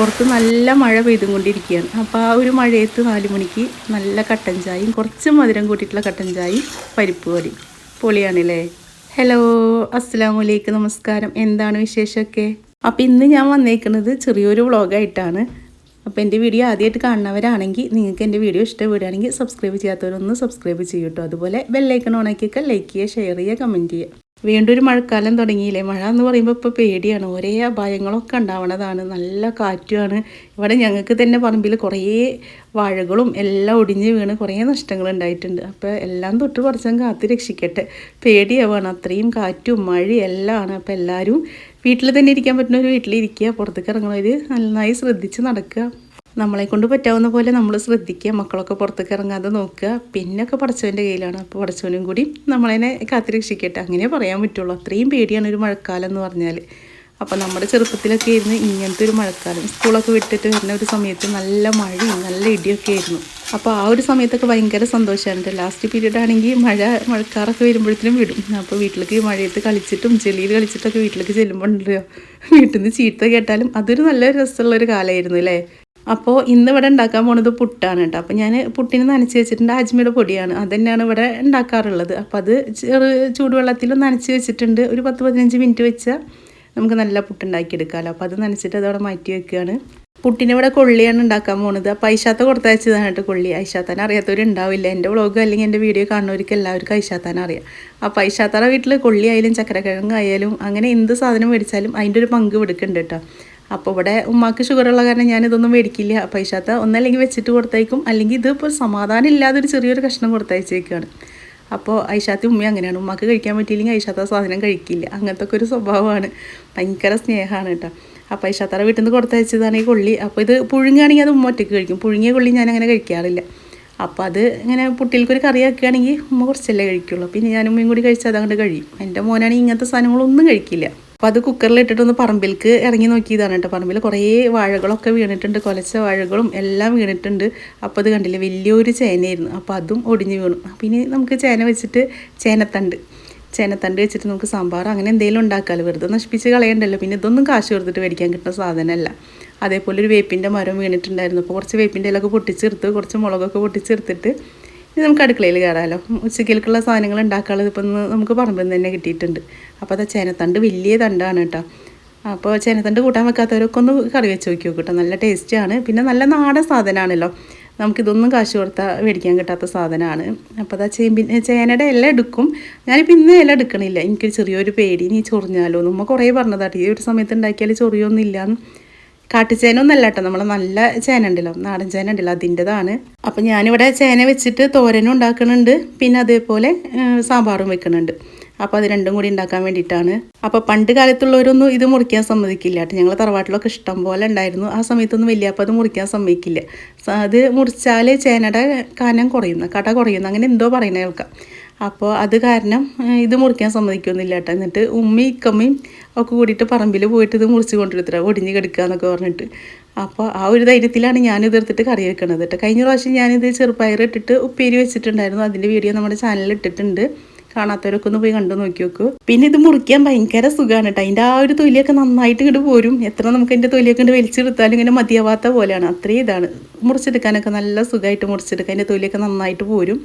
പുറത്ത് നല്ല മഴ പെയ്തുകൊണ്ടിരിക്കുകയാണ്. അപ്പോൾ ആ ഒരു മഴയത്ത് നാല് മണിക്ക് നല്ല കട്ടൻ ചായയും കുറച്ച് മധുരം കൂട്ടിയിട്ടുള്ള കട്ടൻ ചായയും പരിപ്പ് കറി പൊളിയാണല്ലേ? ഹലോ അസ്സാം വലൈക്കും നമസ്കാരം. എന്താണ് വിശേഷമൊക്കെ? അപ്പോൾ ഇന്ന് ഞാൻ വന്നേക്കുന്നത് ചെറിയൊരു വ്ളോഗായിട്ടാണ്. അപ്പോൾ എന്റെ വീഡിയോ ആദ്യമായിട്ട് കാണുന്നവരാണെങ്കിൽ നിങ്ങൾക്ക് എന്റെ വീഡിയോ ഇഷ്ടപ്പെടുകയാണെങ്കിൽ സബ്സ്ക്രൈബ് ചെയ്യാത്തവരൊന്ന് സബ്സ്ക്രൈബ് ചെയ്യൂട്ടോ അതുപോലെ ബെല്ലൈക്കൺ ഓണാക്കിയൊക്കെ ലൈക്ക് ചെയ്യുക ഷെയർ ചെയ്യുക കമന്റ് ചെയ്യുക. വീണ്ടും ഒരു മഴക്കാലം തുടങ്ങിയില്ലേ? മഴ എന്ന് പറയുമ്പോൾ ഇപ്പോൾ പേടിയാണ്. ഒരേ അപായങ്ങളൊക്കെ ഉണ്ടാവണതാണ്. നല്ല കാറ്റുമാണ്. ഇവിടെ ഞങ്ങൾക്ക് തന്നെ പറമ്പിൽ കുറേ വാഴകളും എല്ലാം ഒടിഞ്ഞ് വീണ് കുറേ നഷ്ടങ്ങൾ ഉണ്ടായിട്ടുണ്ട്. അപ്പോൾ എല്ലാം തൊട്ട് കുറച്ചും കാത്ത് രക്ഷിക്കട്ടെ. പേടിയാവാണ്. അത്രയും കാറ്റും മഴയും എല്ലാം ആണ്. അപ്പോൾ എല്ലാവരും വീട്ടിൽ തന്നെ ഇരിക്കാൻ പറ്റുന്ന ഒരു വീട്ടിലിരിക്കുക പുറത്തേക്ക് ഇറങ്ങുന്നവർ നന്നായി ശ്രദ്ധിച്ച് നടക്കുക. നമ്മളെ കൊണ്ട് പറ്റാവുന്ന പോലെ നമ്മൾ ശ്രദ്ധിക്കുക മക്കളൊക്കെ പുറത്തേക്ക് ഇറങ്ങാതെ നോക്കുക. പിന്നൊക്കെ പടച്ചവന്റെ കയ്യിലാണ്. അപ്പോൾ പടച്ചവനും കൂടി നമ്മളതിനെ കാത്തിരക്ഷിക്കട്ടെ അങ്ങനെ പറയാൻ പറ്റുള്ളൂ. അത്രയും പേടിയാണ് ഒരു മഴക്കാലം എന്ന് പറഞ്ഞാൽ അപ്പോൾ നമ്മുടെ ചെറുപ്പത്തിലൊക്കെ ആയിരുന്നു ഇങ്ങനത്തെ ഒരു മഴക്കാലം. സ്കൂളൊക്കെ വിട്ടിട്ട് വരുന്ന ഒരു സമയത്ത് നല്ല മഴയും നല്ല ഇടിയൊക്കെ ആയിരുന്നു. അപ്പോൾ ആ ഒരു സമയത്തൊക്കെ ഭയങ്കര സന്തോഷമാണ് ലാസ്റ്റ് പീരീഡ് ആണെങ്കിൽ മഴ മഴക്കാറൊക്കെ വരുമ്പോഴത്തേനും വിടും. അപ്പോൾ വീട്ടിലേക്ക് മഴയത്ത് കളിച്ചിട്ടും ചെളിയിൽ കളിച്ചിട്ടൊക്കെ വീട്ടിലേക്ക് ചെല്ലുമ്പോൾ ഉണ്ടല്ലോ. വീട്ടിൽ നിന്ന് ചീത്ത കേട്ടാലും അതൊരു നല്ല രസമുള്ളൊരു കാലമായിരുന്നു അല്ലേ? അപ്പോൾ ഇന്ന് ഇവിടെ ഉണ്ടാക്കാൻ പോണത് പുട്ടാണ് കേട്ടോ. അപ്പോൾ ഞാൻ പുട്ടിന് നനച്ച് വെച്ചിട്ടുണ്ട് അജ്മിയുടെ പൊടിയാണ്. അത് തന്നെയാണ് ഇവിടെ ഉണ്ടാക്കാറുള്ളത്. അപ്പോൾ അത് ചെറു ചൂടുവെള്ളത്തിൽ നനച്ച് വെച്ചിട്ടുണ്ട്. ഒരു പത്ത് പതിനഞ്ച് മിനിറ്റ് വെച്ചാൽ നമുക്ക് നല്ല പുട്ടുണ്ടാക്കിയെടുക്കാമല്ലോ അപ്പോൾ അത് നനച്ചിട്ട് അതവിടെ മാറ്റി വെക്കുകയാണ് പുട്ടിന് ഇവിടെ കൊള്ളിയാണ് ഉണ്ടാക്കാൻ പോണത്. അപ്പോൾ ഐശാത്ത കൊടുത്തയച്ചതാണ് കേട്ടോ കൊള്ളി. ഐശാത്താൻ അറിയാത്തവരുണ്ടാവില്ല. എന്റെ വ്ളോഗ് അല്ലെങ്കിൽ എന്റെ വീഡിയോ കാണുന്നവർക്ക് എല്ലാവർക്കും ഐശാത്താൻ അറിയാം. അപ്പോൾ ഐശാത്താറ വീട്ടിൽ കൊള്ളി ആയാലും ചക്കരക്കിഴങ്ങ് ആയാലും അങ്ങനെ എന്ത് സാധനം മേടിച്ചാലും അതിന്റെ ഒരു പങ്ക് എടുക്കുന്നുണ്ട് കേട്ടോ. അപ്പോൾ ഇവിടെ ഉമ്മാക്ക് ഷുഗറുള്ള കാരണം ഞാനിതൊന്നും മേടിക്കില്ല. പൈസാത്ത ഒന്നല്ലെങ്കിൽ വെച്ചിട്ട് കൊടുത്തേക്കും അല്ലെങ്കിൽ ഇതിപ്പോൾ സമാധാനം ഇല്ലാതെ ഒരു ചെറിയൊരു കഷ്ണം കൊടുത്തയച്ചേക്കാണ്. അപ്പോൾ ഐഷാത്തി ഉമ്മ അങ്ങനെയാണ്. ഉമ്മാക്ക് കഴിക്കാൻ പറ്റിയില്ലെങ്കിൽ ഐഷാത്ത സാധനം കഴിക്കില്ല. അങ്ങനത്തെ ഒക്കെ ഒരു സ്വഭാവമാണ്. ഭയങ്കര സ്നേഹമാണ് കേട്ടോ. അപ്പോൾ ഐഷാത്താറ വീട്ടിൽ നിന്ന് കൊടുത്തയച്ചതാണ് ഈ കൊള്ളി. അപ്പോൾ ഇത് പുഴുങ്ങുകയാണെങ്കിൽ അത് ഉമ്മ ഒറ്റയ്ക്ക് കഴിക്കും. പുഴുങ്ങിയ കൊള്ളി ഞാൻ അങ്ങനെ കഴിക്കാറില്ല. അപ്പോൾ അത് ഇങ്ങനെ പുട്ടിൽക്കൊരു കറി ആക്കുകയാണെങ്കിൽ ഉമ്മ കുറച്ചല്ലേ കഴിക്കുള്ളൂ. പിന്നെ ഞാൻ ഉമ്മയും കൂടി കഴിച്ചാൽ അതങ്ങോട്ട് കഴിയും. എന്റെ മോനാണെങ്കിൽ ഇങ്ങനത്തെ സാധനങ്ങളൊന്നും കഴിക്കില്ല. അപ്പോൾ അത് കുക്കറിൽ ഇട്ടിട്ടൊന്ന് പറമ്പിലേക്ക് ഇറങ്ങി നോക്കിയതാണ് കേട്ടോ. പറമ്പിൽ കുറേ വാഴകളൊക്കെ വീണിട്ടുണ്ട്. കൊലച്ച വാഴകളും എല്ലാം വീണിട്ടുണ്ട്. അപ്പോൾ അത് കണ്ടില്ലേ? വലിയൊരു ചേനയായിരുന്നു. അപ്പോൾ അതും ഒടിഞ്ഞു വീണു. അപ്പോൾ ഇനി നമുക്ക് ചേന വെച്ചിട്ട് ചേനത്തണ്ട്. ചേനത്തണ്ട് വെച്ചിട്ട് നമുക്ക് സാമ്പാർ അങ്ങനെ എന്തെങ്കിലും ഉണ്ടാക്കാമല്ലോ വെറുതെ നശിപ്പിച്ച് കളയണ്ടല്ലോ. പിന്നെ ഇതൊന്നും കാശ് കൊടുത്തിട്ട് മേടിക്കാൻ കിട്ടുന്ന സാധനമല്ല. അതേപോലെ ഒരു വേപ്പിന്റെ മരം വീണിട്ടുണ്ടായിരുന്നു. അപ്പോൾ കുറച്ച് വേപ്പിന്റെ ഇലൊക്കെ പൊട്ടിച്ചെടുത്ത് കുറച്ച് മുളകൊക്കെ പൊട്ടിച്ചെടുത്തിട്ട് ഇനി നമുക്ക് അടുക്കളയിൽ കയറാമല്ലോ ഉച്ചക്കിലേക്കുള്ള സാധനങ്ങൾ ഉണ്ടാക്കാനുള്ളത് ഇപ്പം നമുക്ക് പറമ്പിൽ നിന്ന് തന്നെ കിട്ടിയിട്ടുണ്ട്. അപ്പോൾ അത് ചേനത്തണ്ട് വലിയ തണ്ടാണ് കേട്ടോ. അപ്പോൾ ചേനത്തണ്ട് കൂട്ടാൻ വെക്കാത്തവരൊക്കെ ഒന്ന് കറി വെച്ച് നോക്കി കേട്ടോ. നല്ല ടേസ്റ്റാണ് പിന്നെ നല്ല നാടൻ സാധനമാണല്ലോ. നമുക്കിതൊന്നും കാശ് കൊടുത്താൽ മേടിക്കാൻ കിട്ടാത്ത സാധനമാണ്. അപ്പോൾ അതാ ചേമ്പിൻ ചേനയുടെ ഇല എടുക്കും. ഞാനിപ്പോൾ ഇന്ന് ഇല എടുക്കണില്ല. എനിക്കൊരു ചെറിയൊരു പേടി. നീ ചൊറിഞ്ഞാലോ നമ്മ കുറേ പറഞ്ഞതാട്ടോ ഈ ഒരു സമയത്ത് ഉണ്ടാക്കിയാൽ ചൊറിയൊന്നും ഇല്ലാന്ന് കാട്ടുചേന ഒന്നല്ല കേട്ടോ. നമ്മൾ നല്ല ചേന ഉണ്ടല്ലോ നാടൻ ചേന ഉണ്ടല്ലോ അതിന്റെതാണ്. അപ്പം ഞാനിവിടെ ചേന വെച്ചിട്ട് തോരനും ഉണ്ടാക്കുന്നുണ്ട് പിന്നെ അതേപോലെ സാമ്പാറും വെക്കുന്നുണ്ട് അപ്പോൾ അത് രണ്ടും കൂടി ഉണ്ടാക്കാൻ വേണ്ടിയിട്ടാണ്. അപ്പോൾ പണ്ട് കാലത്തുള്ളവരൊന്നും ഇത് മുറിക്കാൻ സമ്മതിക്കില്ല കേട്ടോ. ഞങ്ങൾ തറവാട്ടിലൊക്കെ ഇഷ്ടം പോലെ ഉണ്ടായിരുന്നു. ആ സമയത്തൊന്നും വലിയ അപ്പം അത് മുറിക്കാൻ സമ്മതിക്കില്ല. അത് മുറിച്ചാൽ ചേനയുടെ കനം കുറയുന്നു കട കുറയുന്നു. അങ്ങനെ എന്തോ പറയുന്നത് കേൾക്കാം. അപ്പോൾ അത് കാരണം ഇത് മുറിക്കാൻ സമ്മതിക്കൊന്നുമില്ല കേട്ടോ എന്നിട്ട് ഉമ്മയും ഇക്കമ്മയും ഒക്കെ കൂടിയിട്ട് പറമ്പിൽ പോയിട്ട് ഇത് മുറിച്ച് കൊണ്ടെടുത്തിട്ട് ഒടിഞ്ഞ് കിടക്കുക എന്നൊക്കെ പറഞ്ഞിട്ട്. അപ്പോൾ ആ ഒരു ധൈര്യത്തിലാണ് ഞാനിത് എടുത്തിട്ട് കറി വെക്കണത് കേട്ടോ കഴിഞ്ഞ പ്രാവശ്യം ഞാനിത് ചെറുപ്പയർ ഇട്ടിട്ട് ഉപ്പേരി വെച്ചിട്ടുണ്ടായിരുന്നു. അതിന്റെ വീഡിയോ നമ്മുടെ ചാനലിൽ ഇട്ടിട്ടുണ്ട്. കാണാത്തവരൊക്കെ ഒന്ന് പോയി കണ്ടു നോക്കി നോക്കൂ. പിന്നെ ഇത് മുറിക്കാൻ ഭയങ്കര സുഖമാണ് കേട്ടോ അതിന്റെ ആ ഒരു തൊലിയൊക്കെ നന്നായിട്ട് ഇങ്ങോട്ട് പോരും. എത്ര നമുക്ക് അതിന്റെ തൊലിയൊക്കെ ഇങ്ങോട്ട് വലിച്ചെടുത്താലും ഇങ്ങനെ മതിയാവാത്ത പോലെയാണ്. അത്രയും ഇതാണ്. മുറിച്ചെടുക്കാനൊക്കെ നല്ല സുഖമായിട്ട് മുറിച്ചെടുക്കാൻ അതിന്റെ തൊലിയൊക്കെ നന്നായിട്ട് പോരും.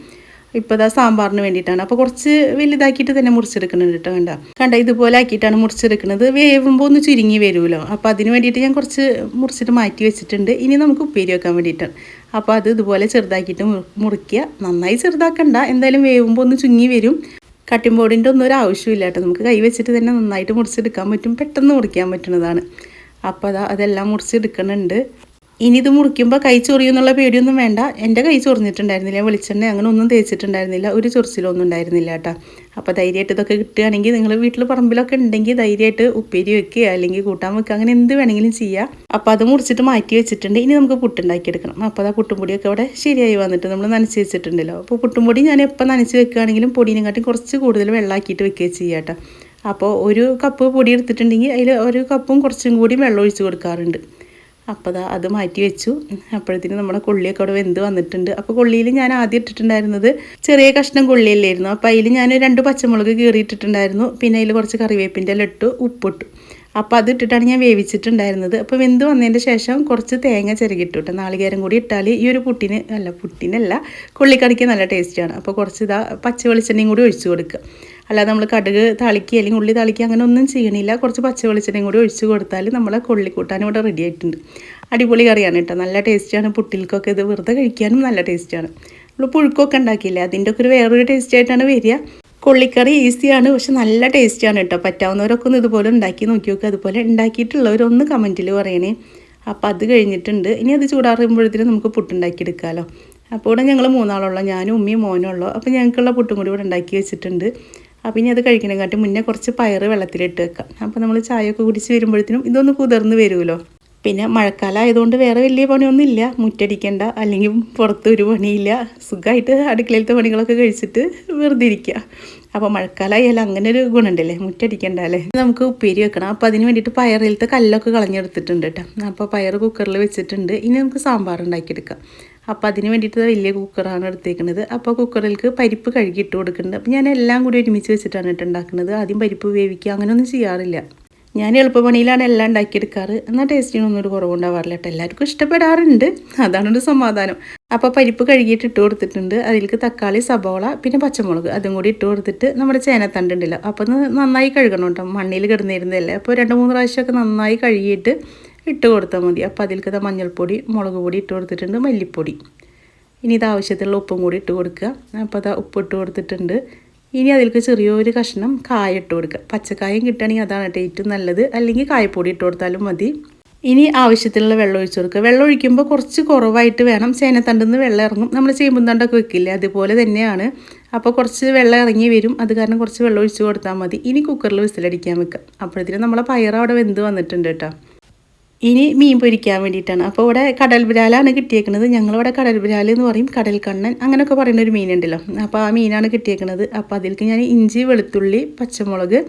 ഇപ്പോൾ ഇതാ സാമ്പാറിന് വേണ്ടിയിട്ടാണ്. അപ്പോൾ കുറച്ച് വലുതാക്കിയിട്ട് തന്നെ മുറിച്ചെടുക്കുന്നുണ്ട് കേട്ടോ കണ്ട. കണ്ട ഇതുപോലെ ആക്കിയിട്ടാണ് മുറിച്ചെടുക്കുന്നത്. വേവുമ്പോൾ ഒന്ന് ചുരുങ്ങി വരുമല്ലോ. അപ്പോൾ അതിന് വേണ്ടിയിട്ട് ഞാൻ കുറച്ച് മുറിച്ചിട്ട് മാറ്റി വെച്ചിട്ടുണ്ട്. ഇനി നമുക്ക് ഉപ്പേരി വെക്കാൻ വേണ്ടിയിട്ടാണ് അപ്പോൾ അത് ഇതുപോലെ ചെറുതാക്കിയിട്ട് മുറിക്കുക. നന്നായി ചെറുതാക്കണ്ട. എന്തായാലും വേവുമ്പോൾ ഒന്ന് ചുങ്ങി വരും. കട്ടിംഗ് ബോർഡിന്റെ ഒന്നും ഒരു ആവശ്യമില്ല കേട്ടോ. നമുക്ക് കൈ വെച്ചിട്ട് തന്നെ നന്നായിട്ട് മുറിച്ചെടുക്കാൻ പറ്റും. പെട്ടെന്ന് മുറിക്കാൻ പറ്റുന്നതാണ്. അപ്പോൾ അതാ അതെല്ലാം മുറിച്ചെടുക്കുന്നുണ്ട്. ഇനി ഇത് മുറിക്കുമ്പോൾ കൈ ചൊറിയെന്നുള്ള പേടിയൊന്നും വേണ്ട. എന്റെ കൈ ചൊറിഞ്ഞിട്ടുണ്ടായിരുന്നില്ല. വെളിച്ചെണ്ണ അങ്ങനെ ഒന്നും തേച്ചിട്ടുണ്ടായിരുന്നില്ല. ഒരു ചൊറിച്ചിലൊന്നും ഉണ്ടായിരുന്നില്ല കേട്ടോ. അപ്പോൾ ധൈര്യമായിട്ട് ഇതൊക്കെ കിട്ടുകയാണെങ്കിൽ നിങ്ങൾ വീട്ടിൽ പറമ്പിലൊക്കെ ഉണ്ടെങ്കിൽ ധൈര്യമായിട്ട് ഉപ്പേരി വെക്കുക അല്ലെങ്കിൽ കൂട്ടാൻ വെക്കുക അങ്ങനെ എന്ത് വേണമെങ്കിലും ചെയ്യാം. അപ്പോൾ അത് മുറിച്ചിട്ട് മാറ്റി വെച്ചിട്ടുണ്ട്. ഇനി നമുക്ക് പുട്ടുണ്ടാക്കിയെടുക്കണം അപ്പോൾ ആ പുട്ടുംപൊടിയൊക്കെ അവിടെ ശരിയായി വന്നിട്ട് നമ്മൾ നനച്ച് വെച്ചിട്ടുണ്ടല്ലോ. അപ്പോൾ പുട്ടുംപൊടി ഞാൻ എപ്പോൾ നനച്ച് വെക്കുകയാണെങ്കിലും പൊടിനെക്കാട്ടി കുറച്ച് കൂടുതൽ വെള്ളമാക്കിയിട്ട് വെക്കുക ചെയ്യാം കേട്ടോ. അപ്പോൾ ഒരു കപ്പ് പൊടി എടുത്തിട്ടുണ്ടെങ്കിൽ അതിൽ ഒരു കപ്പും കുറച്ചും കൂടി വെള്ളം ഒഴിച്ച് കൊടുക്കാറുണ്ട്. അപ്പോൾ അതാ മാറ്റി വെച്ചു. അപ്പോഴത്തേനും നമ്മുടെ കൊള്ളിയൊക്കെ അവിടെ വെന്ത് വന്നിട്ടുണ്ട്. അപ്പോൾ കൊള്ളിയിൽ ഞാൻ ആദ്യം ഇട്ടിട്ടുണ്ടായിരുന്നത് ചെറിയ കഷ്ണം കൊള്ളിയല്ലായിരുന്നു. അപ്പോൾ അതിൽ ഞാൻ രണ്ട് പച്ചമുളക് കീറിയിട്ടിട്ടുണ്ടായിരുന്നു. പിന്നെ അതിൽ കുറച്ച് കറിവേപ്പിന്റെ എല്ലാം ഇട്ടു ഉപ്പിട്ടു. അപ്പോൾ അത് ഇട്ടിട്ടാണ് ഞാൻ വേവിച്ചിട്ടുണ്ടായിരുന്നത്. അപ്പോൾ വെന്ത് വന്നതിന്റെ ശേഷം കുറച്ച് തേങ്ങ ചിരകിട്ടു കേട്ടോ നാളികേരം കൂടി ഇട്ടാൽ ഈ ഒരു പുട്ടിന് അല്ല പുട്ടിനല്ല കൊള്ളിക്കറിക്ക് നല്ല ടേസ്റ്റാണ് അപ്പോൾ കുറച്ച് ഇതാ പച്ച വെളിച്ചെണ്ണയും കൂടി ഒഴിച്ചു കൊടുക്കുക. അല്ലാതെ നമ്മൾ കടുക് തളിക്കുക അല്ലെങ്കിൽ ഉള്ളി തളിക്കുക അങ്ങനെ ഒന്നും ചെയ്യണില്ല. കുറച്ച് പച്ച വെളിച്ചെണ്ണയും കൂടി ഒഴിച്ച് കൊടുത്താൽ നമ്മളെ കൊള്ളിക്കൂട്ടാൻ ഇവിടെ റെഡി ആയിട്ടുണ്ട്. അടിപൊളി കറിയാണ് കേട്ടോ. നല്ല ടേസ്റ്റാണ് പുട്ടിൽക്കൊക്കെ ഇത് വെറുതെ കഴിക്കാനും നല്ല ടേസ്റ്റാണ് നമ്മൾ പുഴുക്കൊക്കെ ഉണ്ടാക്കിയില്ലേ? അതിന്റെ ഒക്കെ ഒരു വേറൊരു ടേസ്റ്റ് ആയിട്ടാണ് വരിക. കൊള്ളിക്കറി ഈസിയാണ് പക്ഷെ നല്ല ടേസ്റ്റാണ് കേട്ടോ. പറ്റാവുന്നവരൊക്കെ ഒന്ന് ഇതുപോലെ ഉണ്ടാക്കി നോക്കി നോക്കുക അതുപോലെ ഉണ്ടാക്കിയിട്ടുള്ളവരൊന്ന് കമന്റിൽ പറയണേ. അപ്പോൾ അത് കഴിഞ്ഞിട്ടുണ്ട്. ഇനി അത് ചൂടാറുമ്പോഴത്തേനും നമുക്ക് പുട്ടുണ്ടാക്കിയെടുക്കാമല്ലോ അപ്പോൾ ഇവിടെ ഞങ്ങൾ മൂന്നാളുള്ള ഞാനും ഉമ്മയും മോനുള്ളൂ അപ്പോൾ ഞങ്ങൾക്കുള്ള പുട്ടും കൂടി ഇവിടെ ഉണ്ടാക്കി വെച്ചിട്ടുണ്ട്. അപ്പോൾ ഇനി അത് കഴിക്കണേക്കാട്ടി മുന്നേ കുറച്ച് പയറ് വെള്ളത്തിലിട്ട് വെക്കാം. അപ്പോൾ നമ്മൾ ചായയൊക്കെ കുടിച്ച് വരുമ്പോഴത്തേനും ഇതൊന്ന് കുതിർന്ന് വരുമല്ലോ. പിന്നെ മഴക്കാലം ആയതുകൊണ്ട് വേറെ വലിയ പണിയൊന്നുമില്ല. മുറ്റടിക്കേണ്ട അല്ലെങ്കിൽ പുറത്ത് ഒരു പണിയില്ല. സുഖമായിട്ട് അടുക്കളയിലത്തെ പണികളൊക്കെ കഴിച്ചിട്ട് വെറുതെ ഇരിക്കുക അപ്പോൾ മഴക്കാലമായാലും അങ്ങനെ ഒരു ഗുണമുണ്ടല്ലേ? മുറ്റടിക്കേണ്ട അല്ലേ? നമുക്ക് ഉപ്പേരി വെക്കണം. അപ്പോൾ അതിന് വേണ്ടിയിട്ട് പയറിലത്തെ കല്ലൊക്കെ കളഞ്ഞെടുത്തിട്ടുണ്ട് കേട്ടോ. അപ്പോൾ പയർ കുക്കറിൽ വെച്ചിട്ടുണ്ട്. ഇനി നമുക്ക് സാമ്പാർ ഉണ്ടാക്കിയെടുക്കാം. അപ്പോൾ അതിന് വേണ്ടിയിട്ട് വലിയ കുക്കറാണ് എടുത്തേക്കുന്നത് അപ്പോൾ കുക്കറിലേക്ക് പരിപ്പ് കഴുകിയിട്ട് കൊടുക്കുന്നുണ്ട്. അപ്പോൾ ഞാൻ എല്ലാം കൂടി ഒരുമിച്ച് വെച്ചിട്ടാണ് കേട്ടോ ഉണ്ടാക്കുന്നത് ആദ്യം പരിപ്പ് വേവിക്കുക. അങ്ങനെയൊന്നും ചെയ്യാറില്ല. ഞാൻ എളുപ്പപ്പണിയിലാണ് എല്ലാം ഉണ്ടാക്കിയെടുക്കാറ്. എന്നാൽ ടേസ്റ്റിനൊന്നും ഒരു കുറവുണ്ടാവാറില്ല കേട്ടോ. എല്ലാവർക്കും ഇഷ്ടപ്പെടാറുണ്ട്. അതാണ് ഒരു സമാധാനം. അപ്പോൾ പരിപ്പ് കഴുകിയിട്ട് ഇട്ട് കൊടുത്തിട്ടുണ്ട്. അതിലേക്ക് തക്കാളി സബോള പിന്നെ പച്ചമുളക് അതും കൂടി ഇട്ട് കൊടുത്തിട്ട് നമ്മുടെ ചേനത്തണ്ടുണ്ടല്ലോ അപ്പോൾ നന്നായി കഴുകണം കേട്ടോ. മണ്ണിൽ കിടന്നിരുന്നതല്ലേ. അപ്പോൾ രണ്ട് മൂന്ന് പ്രാവശ്യമൊക്കെ നന്നായി കഴുകിയിട്ട് ഇട്ട് കൊടുത്താൽ മതി. അപ്പോൾ അതിലേക്ക് മഞ്ഞൾപ്പൊടി മുളക് പൊടി ഇട്ട് കൊടുത്തിട്ടുണ്ട് മല്ലിപ്പൊടി. ഇനി ഇത് ആവശ്യത്തിലുള്ള ഉപ്പും കൂടി ഇട്ട് കൊടുക്കുക. അപ്പോൾ അത് ഉപ്പ് ഇട്ട് കൊടുത്തിട്ടുണ്ട്. ഇനി അതിലേക്ക് ചെറിയൊരു കഷ്ണം കായ ഇട്ട് കൊടുക്കുക. പച്ചക്കായും കിട്ടുകയാണെങ്കിൽ അതാണ് കേട്ടോ ഏറ്റവും നല്ലത്. അല്ലെങ്കിൽ കായപ്പൊടി ഇട്ട് കൊടുത്താലും മതി. ഇനി ആവശ്യത്തിലുള്ള വെള്ളം ഒഴിച്ചു കൊടുക്കുക. വെള്ളം ഒഴിക്കുമ്പോൾ കുറച്ച് കുറവായിട്ട് വേണം. ചേനത്തണ്ടിൽ നിന്ന് വെള്ളം ഇറങ്ങും. നമ്മൾ ചേമ്പുന്തണ്ടൊക്കെ വെക്കില്ലേ? അതുപോലെ തന്നെയാണ്. അപ്പോൾ കുറച്ച് വെള്ളം ഇറങ്ങി വരും. അത് കാരണം കുറച്ച് വെള്ളം ഒഴിച്ച് കൊടുത്താൽ മതി. ഇനി കുക്കറിൽ വിസിലടിക്കാൻ വെക്കുക. അപ്പോഴത്തേനും നമ്മളെ പയർ അവിടെ വെന്ത് വന്നിട്ടുണ്ട് കേട്ടോ. ഇനി മീൻ പൊരിക്കാൻ വേണ്ടിയിട്ടാണ്. അപ്പോൾ ഇവിടെ കടൽ ബിരാലാണ് കിട്ടിയേക്കുന്നത് ഞങ്ങളിവിടെ കടൽ ബിരാൽ എന്ന് പറയും. കടൽ കണ്ണൻ അങ്ങനെയൊക്കെ പറയുന്ന ഒരു മീനുണ്ടല്ലോ. അപ്പോൾ ആ മീനാണ് കിട്ടിയേക്കുന്നത് അപ്പോൾ അതിലേക്ക് ഞാൻ ഇഞ്ചി വെളുത്തുള്ളി പച്ചമുളക്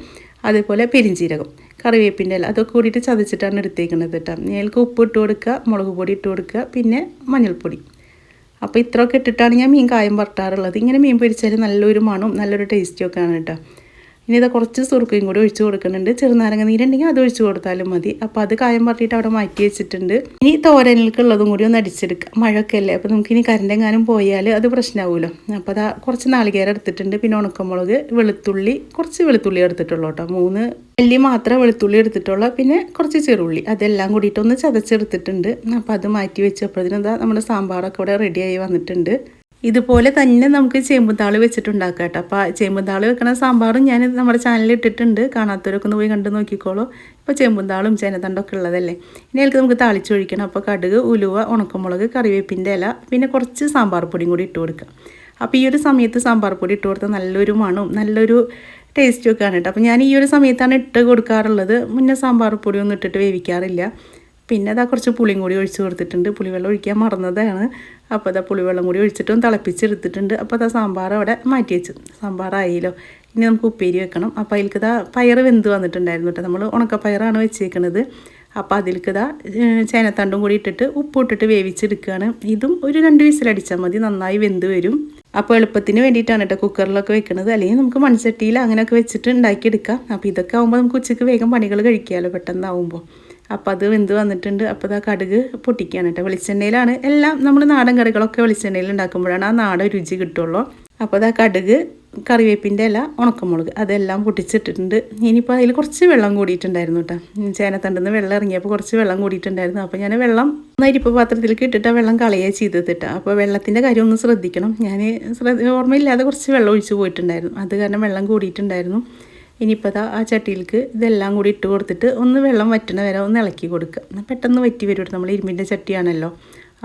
അതുപോലെ പെരിഞ്ചീരകം കറിവേപ്പിന്റെ ഇല അതൊക്കെ കൂടിയിട്ട് ചതച്ചിട്ടാണ് എടുത്തേക്കുന്നത് കേട്ടോ. ഞങ്ങൾക്ക് ഉപ്പ് ഇട്ട് കൊടുക്കുക മുളക് പൊടി ഇട്ട് കൊടുക്കുക പിന്നെ മഞ്ഞൾപ്പൊടി. അപ്പോൾ ഇത്രയൊക്കെ ഇട്ടിട്ടാണ് ഞാൻ മീൻ കായം വറുത്താറുള്ളത്. ഇങ്ങനെ മീൻ പൊരിച്ചാൽ നല്ലൊരു മണവും നല്ലൊരു ടേസ്റ്റും ആണ് കേട്ടോ. ഇനി ഇത് കുറച്ച് സുറുക്കയും കൂടി ഒഴിച്ചു കൊടുക്കുന്നുണ്ട്. ചെറുനാരങ്ങ നീരുണ്ടെങ്കിൽ അത് ഒഴിച്ചു കൊടുത്താലും മതി. അപ്പോൾ അത് കായം പറഞ്ഞിട്ട് അവിടെ മാറ്റി വെച്ചിട്ടുണ്ട്. ഇനി തോരനിലേക്കുള്ളതും കൂടി ഒന്ന് അടിച്ചെടുക്കുക മഴയൊക്കെ അല്ലേ? അപ്പോൾ നമുക്ക് ഇനി കരണ്ടെങ്ങാനും പോയാൽ അത് പ്രശ്നമാവുമല്ലോ അപ്പോൾ അതാ കുറച്ച് നാളികേരം എടുത്തിട്ടുണ്ട്. പിന്നെ ഉണക്കമുളക് വെളുത്തുള്ളി കുറച്ച് വെളുത്തുള്ളി എടുത്തിട്ടുള്ളൂ കേട്ടോ. മൂന്ന് അല്ലി മാത്രമേ വെളുത്തുള്ളി എടുത്തിട്ടുള്ളൂ പിന്നെ കുറച്ച് ചെറുള്ളി. അതെല്ലാം കൂടിയിട്ടൊന്ന് ചതച്ചെടുത്തിട്ടുണ്ട്. അപ്പോൾ അത് മാറ്റി വെച്ചപ്പോഴത്തേനും നമ്മുടെ സാമ്പാറൊക്കെ ഇവിടെ റെഡിയായി വന്നിട്ടുണ്ട്. ഇതുപോലെ തന്നെ നമുക്ക് ചേമ്പുതാൾ വെച്ചിട്ടുണ്ടാക്കാം കേട്ടോ. അപ്പോൾ ചേമ്പുതാൾ വെക്കണ സാമ്പാറും ഞാൻ നമ്മുടെ ചാനലിൽ ഇട്ടിട്ടുണ്ട്. കാണാത്തവരൊക്കെ ഒന്ന് പോയി കണ്ട് നോക്കിക്കോളൂ. ഇപ്പോൾ ചേമ്പുതാളും ചേനത്തണ്ടൊക്കെ ഉള്ളതല്ലേ? ഇനി അതിലേക്ക് നമുക്ക് താളിച്ചൊഴിക്കണം. അപ്പോൾ കടുക് ഉലുവ ഉണക്കമുളക് കറിവേപ്പിന്റെ ഇല പിന്നെ കുറച്ച് സാമ്പാർ പൊടിയും കൂടി ഇട്ട് കൊടുക്കുക അപ്പോൾ ഈ ഒരു സമയത്ത് സാമ്പാർ പൊടി ഇട്ട് കൊടുത്താൽ നല്ലൊരു മണവും നല്ലൊരു ടേസ്റ്റും ഒക്കെയാണ് കേട്ടോ. അപ്പോൾ ഞാൻ ഈ ഒരു സമയത്താണ് ഇട്ട് കൊടുക്കാറുള്ളത്. മുന്നേ സാമ്പാർ പൊടിയൊന്നും ഇട്ടിട്ട് വേവിക്കാറില്ല. പിന്നെ അതാ കുറച്ച് പുളിയും കൂടി ഒഴിച്ച് കൊടുത്തിട്ടുണ്ട്. പുളിവെള്ളം ഒഴിക്കാൻ മറന്നതാണ്. അപ്പോൾ അതാ പുളിവെള്ളം കൂടി ഒഴിച്ചിട്ടും തിളപ്പിച്ചെടുത്തിട്ടുണ്ട്. അപ്പോൾ അതാ സാമ്പാർ അവിടെ മാറ്റി വെച്ചു. സാമ്പാറായില്ലോ. ഇനി നമുക്ക് ഉപ്പേരി വെക്കണം. അപ്പോൾ അതിലേക്ക് ഇതാ പയർ വെന്ത് വന്നിട്ടുണ്ടായിരുന്നു കേട്ടോ. നമ്മൾ ഉണക്കപ്പയറാണ് വെച്ചേക്കുന്നത് അപ്പോൾ അതിലേക്ക് ഇതാ ചേനത്തണ്ടും കൂടി ഇട്ടിട്ട് ഉപ്പ് ഇട്ടിട്ട് വേവിച്ചെടുക്കുകയാണ് ഇതും ഒരു രണ്ട് വിസിലടിച്ചാൽ മതി. നന്നായി വെന്ത് വരും. അപ്പോൾ എളുപ്പത്തിന് വേണ്ടിയിട്ടാണ് കേട്ടോ കുക്കറിലൊക്കെ വെക്കുന്നത് അല്ലെങ്കിൽ നമുക്ക് മൺചട്ടിയിൽ അങ്ങനെയൊക്കെ വെച്ചിട്ട് ഉണ്ടാക്കിയെടുക്കാം. അപ്പോൾ ഇതൊക്കെ ആകുമ്പോൾ നമുക്ക് ഉച്ചയ്ക്ക് വേഗം പണികൾ കഴിക്കാമല്ലോ പെട്ടെന്നാവുമ്പോൾ അപ്പോൾ അത് വെന്ത് വന്നിട്ടുണ്ട്. അപ്പോൾ ആ കടുക് പൊട്ടിക്കുകയാണ് കേട്ടോ. വെളിച്ചെണ്ണയിലാണ്. എല്ലാം നമ്മൾ നാടൻ കറികളൊക്കെ വെളിച്ചെണ്ണയിൽ ഉണ്ടാക്കുമ്പോഴാണ് ആ നാടൻ രുചി കിട്ടുള്ളൂ. അപ്പോൾ ആ കടുക് കറിവേപ്പിന്റെ ഇല ഉണക്കമുളക് അതെല്ലാം പൊട്ടിച്ചിട്ടിട്ടുണ്ട്. ഇനിയിപ്പോൾ അതിൽ കുറച്ച് വെള്ളം കൂടിയിട്ടുണ്ടായിരുന്നു കേട്ടോ. ചേനത്തണ്ടെന്ന് വെള്ളം ഇറങ്ങിയപ്പോൾ കുറച്ച് വെള്ളം കൂടിയിട്ടുണ്ടായിരുന്നു. അപ്പോൾ ഞാൻ വെള്ളം അരിപ്പ് പാത്രത്തിലേക്ക് ഇട്ടിട്ട് വെള്ളം കളയുക ചെയ്തിട്ടാ അപ്പോൾ വെള്ളത്തിന്റെ കാര്യം ഒന്ന് ശ്രദ്ധിക്കണം. ഞാൻ ശ്രദ്ധ ഓർമ്മയില്ലാതെ കുറച്ച് വെള്ളം ഒഴിച്ച് പോയിട്ടുണ്ടായിരുന്നു. അത് കാരണം വെള്ളം കൂടിയിട്ടുണ്ടായിരുന്നു. ഇനിയിപ്പോൾ ആ ചട്ടിയിലേക്ക് ഇതെല്ലാം കൂടി ഇട്ട് കൊടുത്തിട്ട് ഒന്ന് വെള്ളം വറ്റണ വരെ ഒന്ന് ഇളക്കി കൊടുക്കുക. പെട്ടെന്ന് വറ്റി വരും നമ്മൾ ഇരുമ്പിന്റെ ചട്ടിയാണല്ലോ.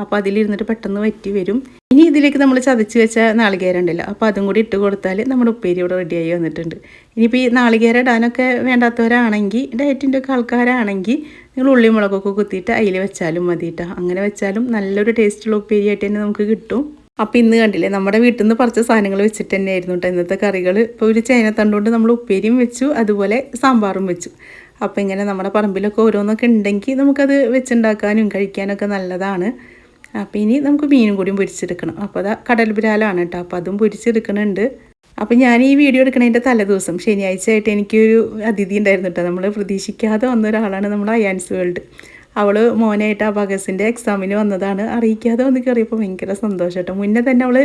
അപ്പോൾ അതിലിരുന്നിട്ട് പെട്ടെന്ന് വറ്റി വരും. ഇനി ഇതിലേക്ക് നമ്മൾ ചതച്ച് വെച്ച നാളികേരമുണ്ടല്ലോ അപ്പോൾ അതും കൂടി ഇട്ട് കൊടുത്താൽ നമ്മുടെ ഉപ്പേരി ഇവിടെ റെഡിയായി വന്നിട്ടുണ്ട്. ഇനിയിപ്പോൾ ഈ നാളികേര ഇടാനൊക്കെ വേണ്ടാത്തവരാണെങ്കിൽ ഡയറ്റിന്റെ ഒക്കെ ആൾക്കാരാണെങ്കിൽ നിങ്ങൾ ഉള്ളി മുളകൊക്കെ കുത്തിയിട്ട് അതിൽ വെച്ചാലും മതിയിട്ടോ അങ്ങനെ വെച്ചാലും നല്ലൊരു ടേസ്റ്റുള്ള ഉപ്പേരിയായിട്ട് തന്നെ നമുക്ക് കിട്ടും. അപ്പോൾ ഇന്ന് കണ്ടില്ലേ നമ്മുടെ വീട്ടിൽ നിന്ന് പറിച്ച സാധനങ്ങൾ വെച്ചിട്ട് തന്നെയായിരുന്നു കേട്ടോ ഇന്നത്തെ കറികൾ ഇപ്പോൾ ഒരു ചേന തണ്ടുകൊണ്ട് നമ്മൾ ഉപ്പേരിയും വെച്ചു അതുപോലെ സാമ്പാറും വെച്ചു. അപ്പോൾ ഇങ്ങനെ നമ്മുടെ പറമ്പിലൊക്കെ ഓരോന്നൊക്കെ ഉണ്ടെങ്കിൽ നമുക്കത് വെച്ചുണ്ടാക്കാനും കഴിക്കാനൊക്കെ നല്ലതാണ്. അപ്പോൾ ഇനി നമുക്ക് മീനും കൂടിയും പൊരിച്ചെടുക്കണം. അപ്പോൾ അതാ കടൽ ബിരാലാണ് കേട്ടോ അപ്പോൾ അതും പൊരിച്ചെടുക്കണുണ്ട്. അപ്പം ഞാൻ ഈ വീഡിയോ എടുക്കണതിന്റെ തലേദിവസം ശനിയാഴ്ച ആയിട്ട് എനിക്കൊരു അതിഥി ഉണ്ടായിരുന്നു കേട്ടോ നമ്മൾ പ്രതീക്ഷിക്കാതെ വന്ന ഒരാളാണ് നമ്മുടെ അയാൻസ് വേൾഡ്. അവൾ മോനായിട്ട് അബാഗസിന്റെ എക്സാമിന് വന്നതാണ്. അറിയിക്കാതെ വന്ന് കയറിയപ്പോൾ ഭയങ്കര സന്തോഷം കേട്ടോ മുന്നേ തന്നെ അവൾ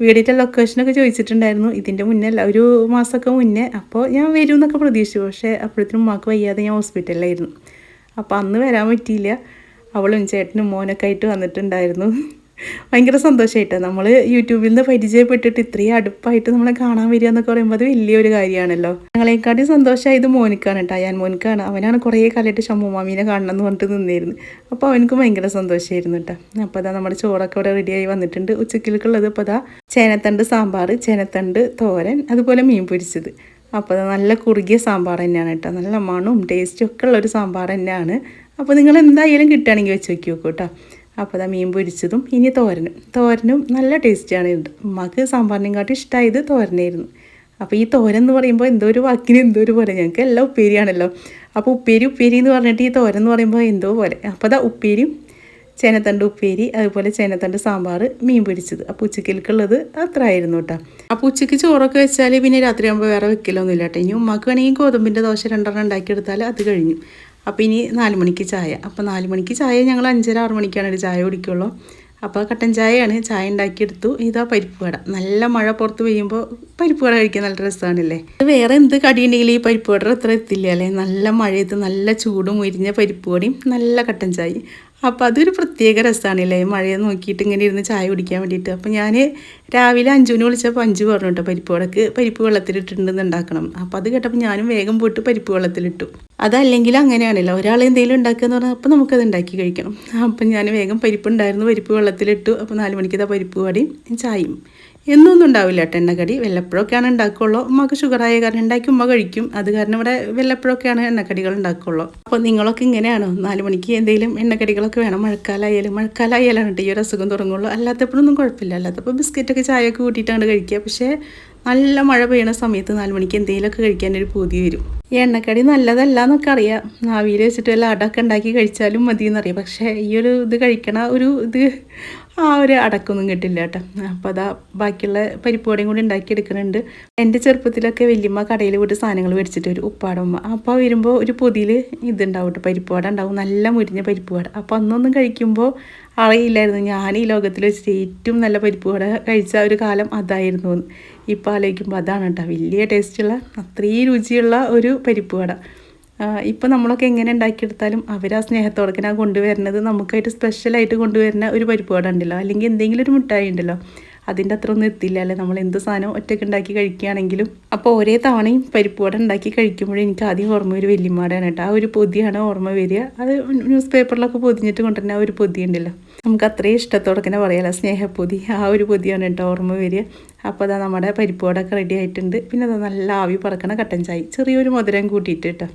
വീടിന്റെ ലൊക്കേഷനൊക്കെ ചോദിച്ചിട്ടുണ്ടായിരുന്നു. ഇതിന്റെ മുന്നേ അല്ല ഒരു മാസമൊക്കെ മുന്നേ. അപ്പോൾ ഞാൻ വരും എന്നൊക്കെ പ്രതീക്ഷിച്ചു. പക്ഷേ അപ്പോഴത്തേനും ഉമ്മാക്ക് വയ്യാതെ ഞാൻ ഹോസ്പിറ്റലിലായിരുന്നു അപ്പോൾ അന്ന് വരാൻ പറ്റിയില്ല. അവളും ചേട്ടനും മോനൊക്കെ ആയിട്ട് വന്നിട്ടുണ്ടായിരുന്നു. ഭയങ്കര സന്തോഷമായിട്ട് നമ്മൾ യൂട്യൂബിൽ നിന്ന് പരിചയപ്പെട്ടിട്ട് ഇത്രയും അടുപ്പായിട്ട് നമ്മളെ കാണാൻ വരിക എന്നൊക്കെ പറയുമ്പോൾ അത് വലിയൊരു കാര്യമാണല്ലോ. ഞങ്ങളെക്കാട്ടി സന്തോഷമായത് മോനിക്കാണ് കേട്ടോ ഞാൻ മോനിക്കാണ്. അവനാണ് കുറേ കാലമായിട്ട് ഷമ്മുമാമീനെ കാണണം എന്ന് പറഞ്ഞിട്ട് നിന്നിരുന്നു അപ്പോൾ അവനക്ക് ഭയങ്കര സന്തോഷമായിരുന്നു കേട്ടോ അപ്പോൾ അതാ നമ്മുടെ ചോറൊക്കെ ഇവിടെ റെഡിയായി വന്നിട്ടുണ്ട്. ഉച്ചക്കിലേക്കുള്ളത് ഇപ്പോൾ അതാ ചേനത്തണ്ട് സാമ്പാർ ചേനത്തണ്ട് തോരൻ അതുപോലെ മീൻ പൊരിച്ചത്. അപ്പോൾ അത് നല്ല കുറുകിയ സാമ്പാർ തന്നെയാണ് കേട്ടോ നല്ല മണവും ടേസ്റ്റും ഒക്കെ ഉള്ളൊരു സാമ്പാർ തന്നെയാണ്. അപ്പോൾ നിങ്ങൾ എന്തായാലും കിട്ടുകയാണെങ്കിൽ വെച്ച് നോക്കി നോക്കൂ കേട്ടോ അപ്പോൾ അതാ മീൻ പൊരിച്ചതും ഇനി തോരനും. തോരനും നല്ല ടേസ്റ്റിയാണ്. ഉമ്മക്ക് സാമ്പാറിനെക്കാട്ടും ഇഷ്ടമായത് തോരനായിരുന്നു. അപ്പോൾ ഈ തോരൻ എന്ന് പറയുമ്പോൾ എന്തോ ഒരു വാക്കിന് എന്തോ ഒരു പോലെ. ഞങ്ങൾക്ക് എല്ലാം ഉപ്പേരിയാണല്ലോ. അപ്പോൾ ഉപ്പേരി ഉപ്പേരി എന്ന് പറഞ്ഞിട്ട് ഈ തോരൻ എന്ന് പറയുമ്പോൾ എന്തോ പോലെ. അപ്പോൾ അതാ ഉപ്പേരിയും ചേനത്തണ്ട് ഉപ്പേരി അതുപോലെ ചേനത്തണ്ട് സാമ്പാർ മീൻ പൊരിച്ചത്. അപ്പോൾ ഉച്ചക്കിലേക്കുള്ളത് അത്ര ആയിരുന്നു കേട്ടോ. അപ്പോൾ ഉച്ചയ്ക്ക് ചോറൊക്കെ വെച്ചാൽ പിന്നെ രാത്രി ആകുമ്പോൾ വേറെ വെക്കലൊന്നുമില്ല കേട്ടോ ഇനി ഉമ്മക്ക് വേണമെങ്കിൽ ഗോതമ്പിന്റെ ദോശ രണ്ടെണ്ണം ഉണ്ടാക്കിയെടുത്താൽ അത് കഴിഞ്ഞു. അപ്പോൾ ഇനി നാല് മണിക്ക് ചായ. അപ്പോൾ നാല് മണിക്ക് ചായ ഞങ്ങൾ അഞ്ചര ആറ് മണിക്കാണ് ഒരു ചായ കുടിക്കുള്ളൂ. അപ്പോൾ കട്ടൻ ചായയാണ്. ചായ ഉണ്ടാക്കിയെടുത്തു. ഇതാ പരിപ്പ് വട. നല്ല മഴ പുറത്ത് പെയ്യുമ്പോൾ പരിപ്പ് വട കഴിക്കാൻ നല്ല രസമാണല്ലേ വേറെ എന്ത് കടിയുണ്ടെങ്കിലും ഈ പരിപ്പ് വട അത്ര എത്തില്ല അല്ലേ? നല്ല മഴയത്ത് നല്ല ചൂടും ഉരിഞ്ഞ പരിപ്പ് വടയും നല്ല കട്ടൻ ചായ അപ്പോൾ അതൊരു പ്രത്യേക രസമാണല്ലേ മഴയെ നോക്കിയിട്ട് ഇങ്ങനെ ഇരുന്ന് ചായ കുടിക്കാൻ വേണ്ടിയിട്ട്. അപ്പോൾ ഞാൻ രാവിലെ അഞ്ചുവിന് വിളിച്ചപ്പോൾ അഞ്ച് പറഞ്ഞു കേട്ടോ പരിപ്പ് വടക്ക് പരിപ്പ് വെള്ളത്തിലിട്ടിട്ടുണ്ടെന്ന് ഉണ്ടാക്കണം. അപ്പോൾ അത് കേട്ടപ്പോൾ ഞാനും വേഗം പോയിട്ട് പരിപ്പ് വെള്ളത്തിലിട്ടു. അതല്ലെങ്കിൽ അങ്ങനെയാണല്ലോ ഒരാൾ എന്തെങ്കിലും ഉണ്ടാക്കുക എന്ന് പറഞ്ഞാൽ അപ്പോൾ നമുക്കത് ഉണ്ടാക്കി കഴിക്കണം. അപ്പം ഞാൻ വേഗം പരിപ്പ് ഉണ്ടായിരുന്നു പരിപ്പ് വെള്ളത്തിലിട്ടു. അപ്പോൾ നാല് മണിക്ക് ഇതാ പരിപ്പ് വടയും ചായയും. എന്നൊന്നും ഉണ്ടാവില്ല. കേട്ടോ എണ്ണക്കടി വല്ലപ്പോഴൊക്കെയാണ് ഉണ്ടാക്കുള്ളൂ. ഉമ്മക്ക് ഷുഗറായ കാരണം ഉണ്ടാക്കി ഉമ്മ കഴിക്കും. അത് കാരണം ഇവിടെ വല്ലപ്പോഴൊക്കെയാണ് എണ്ണക്കടികൾ ഉണ്ടാക്കുള്ളൂ. അപ്പോൾ നിങ്ങളൊക്കെ ഇങ്ങനെയാണോ? നാല് മണിക്ക് എന്തെങ്കിലും എണ്ണക്കടികളൊക്കെ വേണം. മഴക്കാലമായാലും മഴക്കാലമായാലാണ് കേട്ടോ ഈ ഒരു അസുഖം തുടങ്ങുള്ളൂ. അല്ലാത്തപ്പോഴൊന്നും കുഴപ്പമില്ല. അല്ലാത്തപ്പോൾ ബിസ്ക്കറ്റൊക്കെ ചായയൊക്കെ കൂട്ടിയിട്ടാണ് കഴിക്കുക. പക്ഷേ നല്ല മഴ പെയ്യണ സമയത്ത് നാല് മണിക്ക് എന്തെങ്കിലുമൊക്കെ കഴിക്കാനൊരു പൂതി വരും. ഈ എണ്ണക്കടി നല്ലതല്ല എന്നൊക്കെ അറിയാം. നാവിയിൽ വെച്ചിട്ട് വല്ല അടൊക്കെ ഉണ്ടാക്കി കഴിച്ചാലും മതി എന്നറിയാം പക്ഷേ ഈ ഒരു ഇത് കഴിക്കണ ഒരു ഇത് ആ ഒരു അടക്കൊന്നും കിട്ടില്ല കേട്ടോ. അപ്പോൾ അതാ ബാക്കിയുള്ള പരിപ്പുവടയും കൂടി ഉണ്ടാക്കിയെടുക്കുന്നുണ്ട്. എന്റെ ചെറുപ്പത്തിലൊക്കെ വലിയമ്മ കടയിൽ പോയിട്ട് സാധനങ്ങൾ മേടിച്ചിട്ട് ഒരു ഉപ്പാടമ്മ അപ്പോൾ വരുമ്പോൾ ഒരു പൊതിയിൽ ഇതുണ്ടാവും കേട്ടോ. പരിപ്പുവട ഉണ്ടാവും. നല്ല മുരിഞ്ഞ പരിപ്പുവട. അപ്പോൾ അന്നൊന്നും കഴിക്കുമ്പോൾ അറിയില്ലായിരുന്നു ഞാൻ ഈ ലോകത്തിൽ വെച്ചിട്ട് ഏറ്റവും നല്ല പരിപ്പുവട കഴിച്ച ഒരു കാലം അതായിരുന്നു. ഇപ്പോൾ ആലോചിക്കുമ്പോൾ അതാണ് കേട്ടോ. വലിയ ടേസ്റ്റുള്ള അത്രയും രുചിയുള്ള ഒരു പരിപ്പുവട. ഇപ്പോൾ നമ്മളൊക്കെ എങ്ങനെ ഉണ്ടാക്കിയെടുത്താലും അവർ ആ സ്നേഹത്തോടെ ആ കൊണ്ടുവരുന്നത് നമുക്കായിട്ട് സ്പെഷ്യലായിട്ട് കൊണ്ടുവരുന്ന ഒരു പരിപ്പ് ഉണ്ടല്ലോ അല്ലെങ്കിൽ എന്തെങ്കിലും ഒരു മിഠായി ഉണ്ടല്ലോ. അതിന്റെ അത്ര ഒന്നും എത്തില്ല അല്ലേ? നമ്മൾ എന്ത് സാധനം ഒറ്റയ്ക്ക് ഉണ്ടാക്കി കഴിക്കുകയാണെങ്കിലും. അപ്പോൾ ഒരേ തവണയും പരിപ്പ് വട ഉണ്ടാക്കി കഴിക്കുമ്പോഴേ എനിക്ക് ആദ്യം ഓർമ്മ ഒരു വെല്ലുമാടാണ് കേട്ടോ. ആ ഒരു പൊതിയാണ് ഓർമ്മ വരിക. അത് ന്യൂസ് പേപ്പറിലൊക്കെ പൊതിഞ്ഞിട്ട് കൊണ്ടുവരുന്ന ആ ഒരു പൊതി ഉണ്ടല്ലോ. നമുക്ക് അത്രയും ഇഷ്ടത്തോടെ തന്നെ പറയാമല്ലോ സ്നേഹപ്പൊതി. ആ ഒരു പൊതിയാണ് കേട്ടോ ഓർമ്മ വരിക. അപ്പോൾ അതാ നമ്മുടെ പരിപ്പ് വടൊക്കെ റെഡി ആയിട്ടുണ്ട്. പിന്നെ അത് നല്ല ആവി പറക്കണ കട്ടൻ ചായ. ചെറിയൊരു മധുരം കൂട്ടിയിട്ട് കേട്ടോ.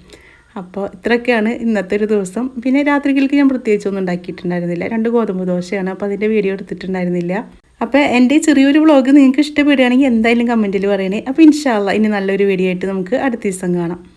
അപ്പോൾ ഇത്രയൊക്കെയാണ് ഇന്നത്തെ ഒരു ദിവസം. പിന്നെ രാത്രികൾക്ക് ഞാൻ പ്രത്യേകിച്ചൊന്നും ഉണ്ടാക്കിയിട്ടുണ്ടായിരുന്നില്ല. രണ്ട് ഗോതമ്പ് ദോശയാണ്. അപ്പോൾ അതിന്റെ വീഡിയോ എടുത്തിട്ടുണ്ടായിരുന്നില്ല. അപ്പോൾ എന്റെ ചെറിയൊരു വ്ളോഗ് നിങ്ങൾക്ക് ഇഷ്ടപ്പെടുകയാണെങ്കിൽ എന്തായാലും കമന്റിൽ പറയണേ. അപ്പോൾ ഇൻഷാല്ല ഇനി നല്ലൊരു വീഡിയോ ആയിട്ട് നമുക്ക് അടുത്ത ദിവസം കാണാം.